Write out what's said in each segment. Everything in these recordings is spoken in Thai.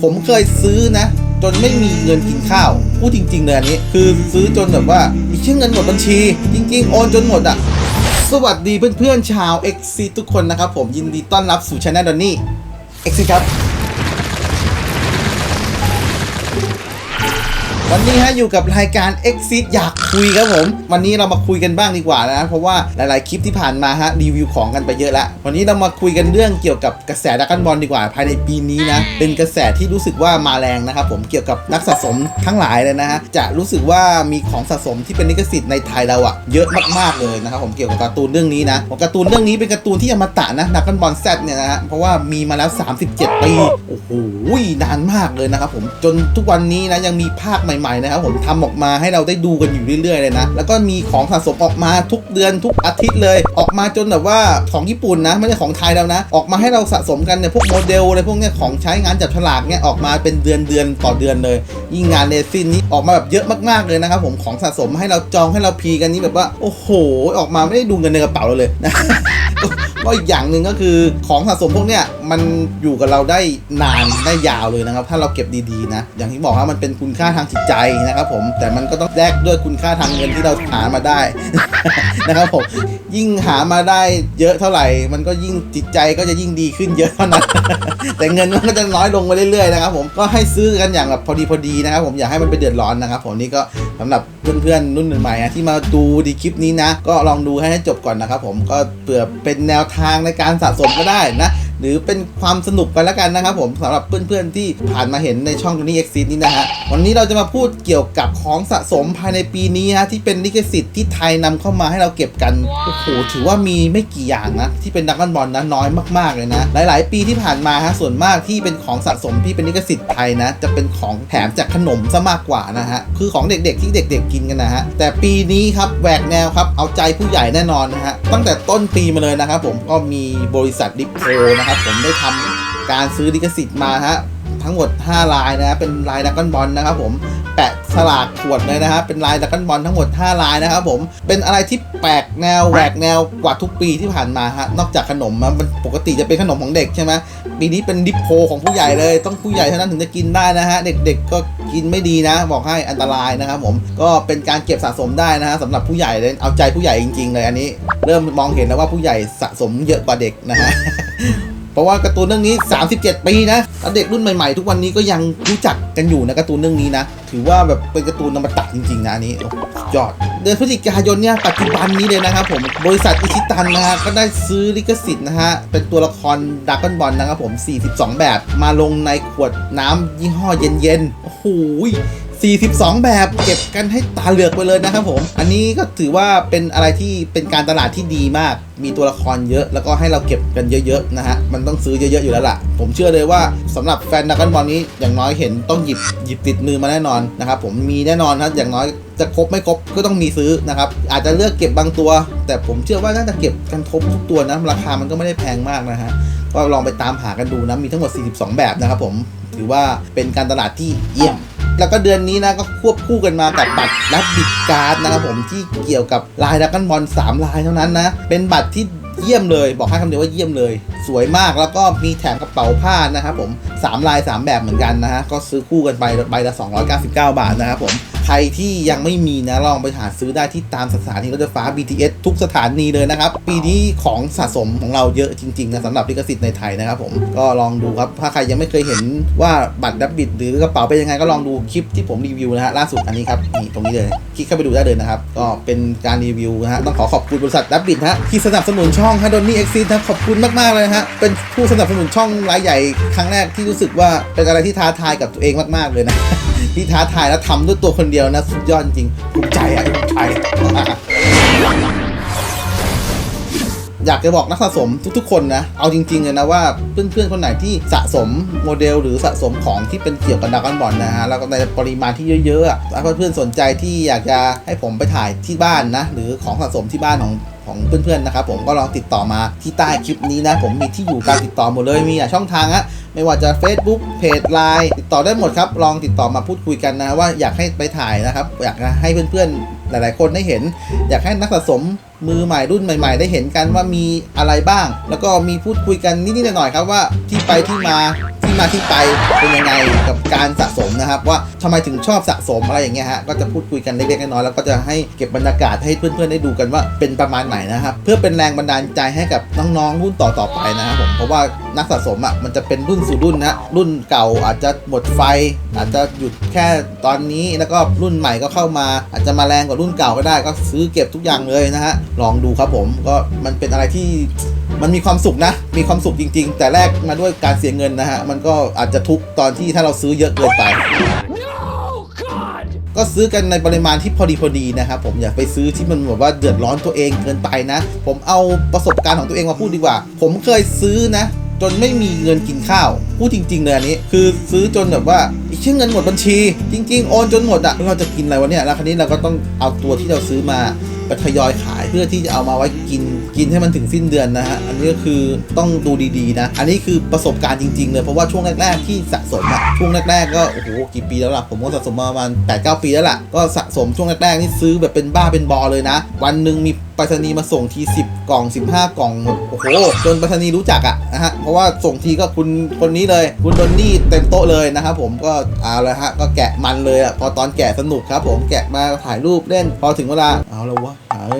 ผมเคยซื้อนะ จนไม่มีเงินกินข้าว พูดจริง ๆ เลยอันนี้ คือซื้อจนแบบว่า มีแค่เงินหมดบัญชี จริง ๆ โอนจนหมดอะ สวัสดีเพื่อนๆชาว x อทุกคนนะครับผมยินดีต้อนรับสู่ช anel ดอนนี่ x อครับ วันนี้ฮะอยู่กับรายการ Exit อยากคุยครับผม วันนี้เรามาคุยกันบ้างดีกว่านะเพราะว่าหลาย ๆ คลิปที่ผ่านมาฮะรีวิวของกันไปเยอะแล้ว วันนี้เรามาคุยกันเรื่องเกี่ยวกับกระแสดักกันบอลดีกว่า ภายในปีนี้นะ เป็นกระแสที่รู้สึกว่ามาแรงนะครับผมเกี่ยวกับนักสะสมทั้งหลายเลยนะฮะจะรู้สึกว่ามีของสะสมที่เป็นลิขสิทธิ์ในไทยเราอะเยอะมาก ๆ เลยนะครับผมเกี่ยวกับการ์ตูนเรื่องนี้นะของการ์ตูนเรื่องนี้เป็นการ์ตูนที่อมตะนะดักกันบอลแซดเนี่ยนะฮะเพราะว่ามีมาแล้ว 37ปีโอ้โหนานมากเลยนะครับผมจนทุกวันนี้นะยังมีภาคใหม่ๆนะครับผมทำออกมาให้เราได้ดูกันอยู่เรื่อยๆเลยนะ แล้วก็มีของสะสมออกมาทุกเดือนทุกอาทิตย์เลย ออกมาจนแบบว่าของญี่ปุ่นนะไม่ใช่ของไทยแล้วนะ ออกมาให้เราสะสมกันเนี่ยพวกโมเดลอะไรพวกเนี้ยของใช้งานจับฉลากเนี่ยออกมาเป็นเดือนเดือนต่อเดือนเลย ยิ่งงานเรซินนี้ออกมาแบบเยอะมากๆเลยนะครับผมของสะสมให้เราจองให้เราพีกันนี้แบบว่าโอ้โห ออกมาไม่ได้ดูเงินในกระเป๋าเราเลยนะ ก็อีกอย่างหนึ่งก็คือของสะสมพวกเนี้ยมันอยู่กับเราได้นานได้ยาวเลยนะครับ ถ้าเราเก็บดีๆนะ อย่างที่บอกว่ามันเป็นคุณค่าทางจิตใจนะครับผมแต่มันก็ต้องแลกด้วยคุณค่าทางเงินที่เราหามาได้นะครับผมยิ่งหามาได้เยอะเท่าไหร่ มันก็ยิ่งจิตใจก็จะยิ่งดีขึ้นเยอะเท่านั้นแต่เงินมันก็จะน้อยลงไปเรื่อยๆนะครับผมก็ให้ซื้อกันอย่างแบบพอดีพอดีนะครับผมอย่าให้มันไปเดือดร้อนนะครับผมนี่ก็สำหรับเพื่อนๆรุ่นใหม่ที่มาดูดีคลิปนี้นะ ก็ลองดูให้จบก่อนนะครับผมก็เผื่อเป็นแนวทางในการสะสมก็ได้นะ หรือเป็นความสนุกไปแล้วกันนะครับผมสำหรับเพื่อนๆที่ผ่านมาเห็นในช่อง Tony X นี้นะฮะวันนี้เราจะมาพูดเกี่ยวกับของสะสมภายในปีนี้ฮะที่เป็นลิขสิทธิ์ที่ไทยนำเข้ามาให้เราเก็บกันโอ้โหถือว่ามีไม่กี่อย่างนะที่เป็นดักกันบอลนะน้อยมากๆเลยนะหลาย ๆ ปีที่ผ่านมาฮะส่วนมากที่เป็นของสะสมที่เป็นลิขสิทธิ์ไทยนะ จะเป็นของแถมจากขนมซะมากกว่านะฮะคือของเด็กๆ ที่เด็ก ๆ กินกันนะฮะแต่ปีนี้ครับแหวกแนวครับเอาใจผู้ใหญ่แน่นอนนะฮะตั้งแต่ต้นปีมาเลยนะครับผมก็มีบริษัทดิปโพนะครับผมได้ทำการซื้อลิขสิทธิ์มาฮะทั้งหมด 5 ลายนะฮะเป็นลายดักกันบอลนะครับผมแปะสลากขวดเลยนะฮะเป็นลายดักกันบอลทั้งหมด 5 ลายนะครับผมเป็นอะไรที่แปลกแนวแหวกแนวกว่าทุกปีที่ผ่านมาฮะนอกจากขนมมันปกติจะเป็นขนมของเด็กใช่ไหมปีนี้เป็นดิปโพของผู้ใหญ่เลย ต้องผู้ใหญ่เท่านั้นถึงจะกินได้นะฮะเด็กๆก็กินไม่ดีนะ บอกให้อันตรายนะครับผมก็เป็นการเก็บสะสมได้นะฮะสำหรับผู้ใหญ่เลยเอาใจผู้ใหญ่จริง ๆ เลยอันนี้ เริ่มมองเห็นแล้วว่าผู้ใหญ่สะสมเยอะกว่าเด็กนะฮะ เพราะว่าการ์ตูนเรื่องนี้ 37 ปีนะแล้วเด็กรุ่นใหม่ๆ ทุกวันนี้ก็ยังรู้จักกันอยู่นะการ์ตูนเรื่องนี้นะ ถือว่าแบบเป็นการ์ตูนนมตะจริงๆนะอันนี้ยอด เดือนพฤศจิกายนเนี่ยปัจจุบันนี้เลยนะครับผม บริษัทอิชิตันนะฮะก็ได้ซื้อลิขสิทธิ์นะฮะ เป็นตัวละครดักกอนบอลนะครับผม 42 แบบ มาลงในขวดน้ำยี่ห้อเย็นๆ โอ้โห 42 แบบเก็บกันให้ตาเหลือกไปเลยนะครับผม อันนี้ก็ถือว่าเป็นอะไรที่เป็นการตลาดที่ดีมาก มีตัวละครเยอะ แล้วก็ให้เราเก็บกันเยอะๆนะฮะ มันต้องซื้อเยอะๆอยู่แล้วล่ะ ผมเชื่อเลยว่าสำหรับแฟนดักกันบอลนี้อย่างน้อยเห็นต้องหยิบหยิบติดมือมาแน่นอนนะครับผมมีแน่นอนนะอย่างน้อยจะครบไม่ครบก็ต้องมีซื้อนะครับ อาจจะเลือกเก็บบางตัว แต่ผมเชื่อว่าน่าจะเก็บกันครบทุกตัวนะราคามันก็ไม่ได้แพงมากนะฮะก็ลองไปตามหากันดูนะมีทั้งหมด 42 แบบนะครับผมถือว่าเป็นการตลาดที่เยี่ยม แล้วก็เดือนนี้นะก็ควบคู่กันมากับบัตรรับบิดการ์ดนะครับผมที่เกี่ยวกับลายดักกันบอล3ลายเท่านั้นนะ เป็นบัตรที่เยี่ยมเลย บอกให้คำเดียวว่าเยี่ยมเลย สวยมากแล้วก็มีแถมกระเป๋าผ้านะครับผม3ลาย 3 แบบเหมือนกันนะฮะก็ซื้อคู่กันไปใบละ299 บาทนะครับผม รที่ยังไม่มีนะลองไปหาซื้อได้ที่ตามสถานีรถไฟฟ้า BTS ทุกสถานีเลยนะครับ ปีนี้ของสะสมของเราเยอะจริงๆนะสำหรับลิขสิทธิ์ในไทยนะครับผมก็ลองดูครับ ถ้าใครยังไม่เคยเห็นว่าบัตรดับบิดหรือกระเป๋าเป็นยังไงก็ลองดูคลิปที่ผมรีวิวนะฮะล่าสุดอันนี้ครับนี่ตรงนี้เลยคลิกเข้าไปดูได้เลยนะครับ ก็เป็นการรีวิวนะฮะต้องขอขอบคุณบริษัทดับบิดนะฮะที่สนับสนุนช่องฮะดอนนี่เอ็กซิสนะขอบคุณมากๆเลยนะฮะเป็นผู้สนับสนุนช่องรายใหญ่ครั้งแรกที่รู้สึกว่าเป็นอะไรที่ท้าทายกับตัวเองมากๆเลยนะ ที่ท้าทายแล้วทำด้วยตัวคนเดียวนะ สุดยอดจริงภูมิใจอะภูมิใจอยากจะบอกนักสะสมทุก ๆ คนนะ เอาจริงๆเลยนะว่าเพื่อนๆ คนไหนที่สะสมโมเดลหรือสะสมของที่เป็นเกี่ยวกับดากอนบอลนะฮะ แล้วก็ในปริมาณที่เยอะๆอะถ้าเพื่อนๆ สนใจที่อยากจะให้ผมไปถ่ายที่บ้านนะ หรือของสะสมที่บ้านของของเพื่อนๆ นะครับผมก็ลองติดต่อมาที่ใต้คลิปนี้นะ ผมมีที่อยู่การติดต่อหมดเลย มีช่องทางอะ ไม่ว่าจะ Facebook เพจไลน์ติดต่อได้หมดครับ ลองติดต่อมาพูดคุยกันนะว่าอยากให้ไปถ่ายนะครับ อยากให้เพื่อนๆ หลายๆ คนได้เห็น อยากให้นักสะสมมือใหม่รุ่นใหม่ ๆ ได้เห็นกันว่ามีอะไรบ้าง แล้วก็มีพูดคุยกันนิดๆหน่อยๆครับว่าที่ไปที่มา มาที่ไปเป็นยังไงกับการสะสมนะครับ ว่าทำไมถึงชอบสะสมอะไรอย่างเงี้ยฮะก็จะพูดคุยกันเล็กๆน้อยๆแล้วก็จะให้เก็บบรรยากาศให้เพื่อนๆได้ดูกันว่าเป็นประมาณไหนนะครับเพื่อเป็นแรงบันดาลใจให้กับน้องๆรุ่นต่อๆไปนะครับผมเพราะว่านักสะสมอะมันจะเป็นรุ่นสู่รุ่นนะรุ่นเก่าอาจจะหมดไฟ อาจจะหยุดแค่ตอนนี้แล้วก็รุ่นใหม่ก็เข้ามา อาจจะมาแรงกว่ารุ่นเก่าก็ได้ ก็ซื้อเก็บทุกอย่างเลยนะฮะลองดูครับผมก็มันเป็นอะไรที่ มันมีความสุขนะ มีความสุขจริง ๆ แต่แรกมาด้วยการเสียเงินนะฮะ มันก็อาจจะทุกข์ตอนที่ถ้าเราซื้อเยอะเกินไป ก็ซื้อกันในปริมาณที่พอดีพอดีนะครับผมอย่าไปซื้อที่มันแบบว่าเดือดร้อนตัวเองเกินไปนะ ผมเอาประสบการณ์ของตัวเองมาพูดดีกว่า ผมเคยซื้อนะ จนไม่มีเงินกินข้าวพูดจริงๆเลยอันนี้ คือซื้อจนแบบว่าอีกชื่อเงินหมดบัญชี จริง ๆ โอนจนหมดอะแล้วเราจะกินอะไรวะเนี่ยแล้วคราวนี้เราก็ต้องเอาตัวที่เราซื้อมา ไปทยอยขายเพื่อที่จะเอามาไว้กินกินให้มันถึงสิ้นเดือนนะฮะอันนี้ก็คือต้องดูดีๆนะ อันนี้คือประสบการณ์จริงๆเลยเพราะว่าช่วงแรกๆที่สะสมอะช่วงแรกๆก็โอ้โหกี่ปีแล้วล่ะผมก็สะสมมาประมาณ8 9ปีแล้วล่ะก็สะสมช่วงแรกๆนี่ซื้อแบบเป็นบ้าเป็นบอเลยนะ วันหนึ่งมีไปรษณีย์มาส่งที 10 กล่อง 15 กล่องโอ้โหจนไปรษณีย์รู้จักอะนะฮะเพราะว่าส่งทีก็คุณคนนี้เลย คุณโดนนี่เต็มโต๊ะเลยนะครับผมก็เอาละฮะก็แกะมันเลยอะพอตอนแกะสนุกครับผมแกะมาถ่ายรูปเล่นพอถึงเวลาเอาล้วะ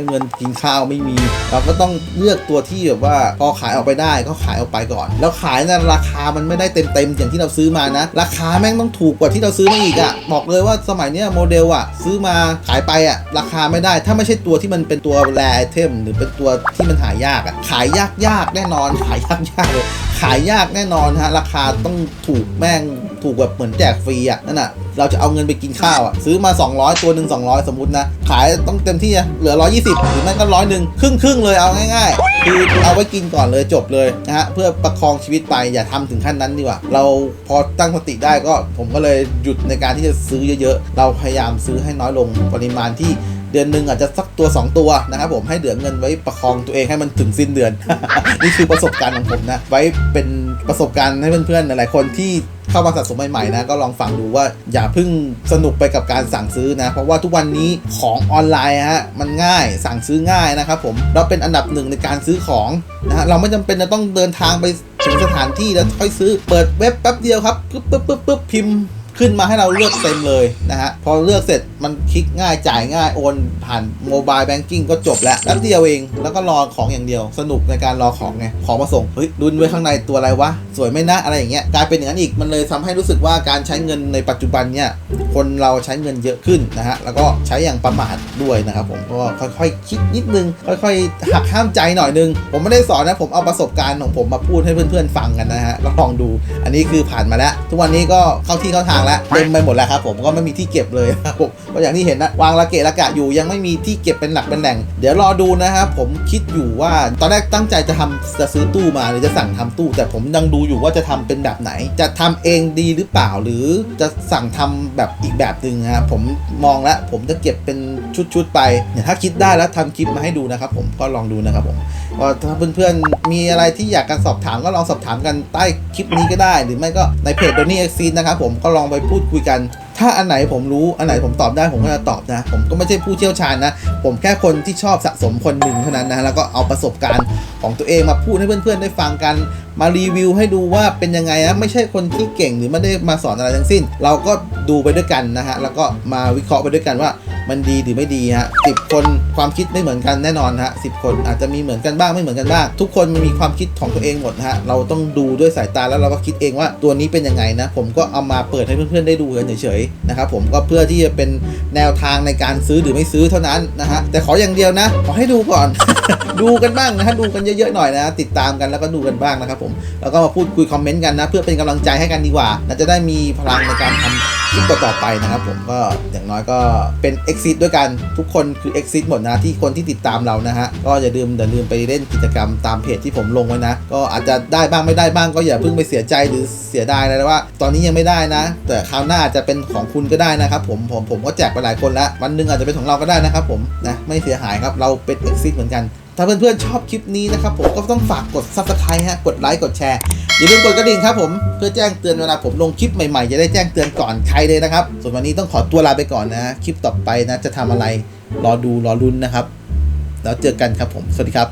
เงินกินข้าวไม่มี เราก็ต้องเลือกตัวที่แบบว่าพอขายออกไปได้ก็ขายออกไปก่อน แล้วขายนะราคามันไม่ได้เต็มเต็มๆอย่างที่เราซื้อมานะ ราคาแม่งต้องถูกกว่าที่เราซื้อมาอีกอะบอกเลยว่าสมัยเนี้ยโมเดลอะซื้อมาขายไปอะราคาไม่ได้ถ้าไม่ใช่ตัวที่มันเป็นตัวแรไอเทมหรือเป็นตัวที่มันหายากอะขายยากยากๆแน่นอนขายยากยากๆเลย ขายยากแน่นอนฮะ ราคาต้องถูกแม่งถูกแบบเหมือนแจกฟรีอะนั่นอะเราจะเอาเงินไปกินข้าวอะซื้อมา 200 ตัวหนึ่ง200 สมมตินะ ขายต้องเต็มที่อะเหลือ 120 หรือไม่ก็ร้อยหนึ่งครึ่งครึ่งเลยเอาง่ายๆ คือเอาไว้กินก่อนเลยจบเลยนะฮะ เพื่อประคองชีวิตไปอย่าทำถึงขั้นนั้นดีกว่า เราพอตั้งสติได้ก็ผมก็เลยหยุดในการที่จะซื้อเยอะๆ เราพยายามซื้อให้น้อยลงปริมาณที่ เดือนหนึ่งอาจจะสักตัว 2 ตัวนะครับผมให้เหลือเงินไว้ประคองตัวเองให้มันถึงสิ้นเดือน นี่คือประสบการณ์ของผมนะ ไว้เป็นประสบการณ์ให้เพื่อนๆหลายๆคนที่เข้ามาสะสมใหม่ๆนะก็ลองฟังดูว่าอย่าเพิ่งสนุกไปกับการสั่งซื้อนะ เพราะว่าทุกวันนี้ของออนไลน์ฮะมันง่ายสั่งซื้อง่ายนะครับผมเราเป็นอันดับหนึ่งในการซื้อของนะฮะเราไม่จำเป็นจะต้องเดินทางไปถึงสถานที่แล้วค่อยซื้อเปิดเว็บแป๊บเดียวครับปึ๊บปึ๊บปึ๊บปึ๊บพิมพ์ ขึ้นมาให้เราเลือกเต็มเลยนะฮะ พอเลือกเสร็จมันคลิกง่ายจ่ายง่ายโอนผ่านโมบายแบงกิ้งก็จบแล้วแป๊บเดียวเองแล้วก็รอของอย่างเดียว สนุกในการรอของไง ของมาส่ง เฮ้ยดุนไว้ข้างในตัวอะไรวะ สวยไม่นะอะไรอย่างเงี้ยกลายเป็นอย่างนั้นอีกมันเลยทำให้รู้สึกว่าการใช้เงินในปัจจุบันเนี่ยคนเราใช้เงินเยอะขึ้นนะฮะแล้วก็ใช้อย่างประมาทด้วยนะครับผมก็ค่อยๆคิดนิดนึง ค่อยๆหักห้ามใจหน่อยนึง ผมไม่ได้สอนนะผมเอาประสบการณ์ของผมมาพูดให้เพื่อนๆฟังกันนะฮะลองดู อันนี้คือผ่านมาแล้ว ทุกวันนี้ก็เข้าที่เข้าทางแล้วเต็มไปหมดแล้วครับผมก็ไม่มีที่เก็บเลยครับผมก็อย่างที่เห็นนะวางระเกะระกะอยู่ยังไม่มีที่เก็บเป็นหลักเป็นแหล่ง เดี๋ยวรอดูนะครับผมคิดอยู่ว่าตอนแรกตั้งใจจะทำจะซื้อตู้มาหรือจะสั่งทำตู้ แต่ผมยังดูอยู่ว่าจะทำเป็นแบบไหน จะทำเองดีหรือเปล่าหรือจะสั่งทำแบบอีกแบบหนึ่งนะครับผมมองแล้วผมจะเก็บเป็นชุดๆไปเนี่ยถ้าคิดได้แล้วทำคลิปมาให้ดูนะครับผมก็ลองดูนะครับผมก็ถ้าเพื่อนๆมีอะไรที่อยากกันสอบถามก็ลองสอบถามกันใต้คลิปนี้ก็ได้ หรือไม่ก็ในเพจ d o n n y X c นะครับผมก็ลองไปพูดคุยกัน ถ้าอันไหนผมรู้อันไหนผมตอบได้ผมก็จะตอบนะ ผมก็ไม่ใช่ผู้เชี่ยวชาญนะ ผมแค่คนที่ชอบสะสมคนหนึ่งเท่านั้นนะ แล้วก็เอาประสบการณ์ของตัวเองมาพูดให้เพื่อนๆได้ฟังกัน มารีวิวให้ดูว่าเป็นยังไงนะไม่ใช่คนที่เก่งหรือไม่ได้มาสอนอะไรทั้งสิ้น เราก็ดูไปด้วยกันนะฮะแล้วก็มาวิเคราะห์ไปด้วยกันว่า มันดีหรือไม่ดีฮะสิบคนความคิดไม่เหมือนกันแน่นอนฮะสิบคนอาจจะมีเหมือนกันบ้างไม่เหมือนกันบ้าง ทุกคนมันมีความคิดของตัวเองหมดฮะเราต้องดูด้วยสายตาแล้วเราก็คิดเองว่าตัวนี้เป็นยังไงนะ ผมก็เอามาเปิดให้เพื่อนๆได้ดูกันเฉยๆนะครับผมก็เพื่อที่จะเป็นแนวทางในการซื้อหรือไม่ซื้อเท่านั้นนะฮะแต่ขออย่างเดียวนะ ขอให้ดูก่อน ดูกันบ้างนะฮะดูกันเยอะๆหน่อยนะติดตามกันแล้วก็ดูกันบ้างนะครับผมแล้วก็มาพูดคุยคอมเมนต์กันนะ เพื่อเป็นกำลังใจให้กันดีกว่านะจะได้มีพลังในการทำ คลิปต่อๆไปนะครับผมก็อย่างน้อยก็เป็น Exit ด้วยกันทุกคนคือ Exit หมดนะที่คนที่ติดตามเรานะฮะก็อย่าลืมอย่าลืมไปเล่นกิจกรรมตามเพจที่ผมลงไว้นะ ก็อาจจะได้บ้างไม่ได้บ้างก็อย่าเพิ่งไปเสียใจหรือเสียดายนะว่า ตอนนี้ยังไม่ได้นะ แต่คราวหน้าอาจจะเป็นของคุณก็ได้นะครับผมผมผมก็แจกไปหลายคนแล้ววันหนึงอาจจะเป็นของเราก็ได้นะครับผมนะไม่เสียหายครับเราเป็น Exit เหมือนกัน ถ้าเพื่อนๆชอบคลิปนี้นะครับผมก็ต้องฝากกด Subscribe ฮะ กดไลค์ กดแชร์ อย่าลืมกดกระดิ่งครับผม เพื่อแจ้งเตือนเวลาผมลงคลิปใหม่ๆ จะได้แจ้งเตือนก่อนใครเลยนะครับ ส่วนวันนี้ต้องขอตัวลาไปก่อนนะ คลิปต่อไปนะ จะทำอะไร รอดู รอรุ้นนะครับ แล้วเจอกันครับผม สวัสดีครับ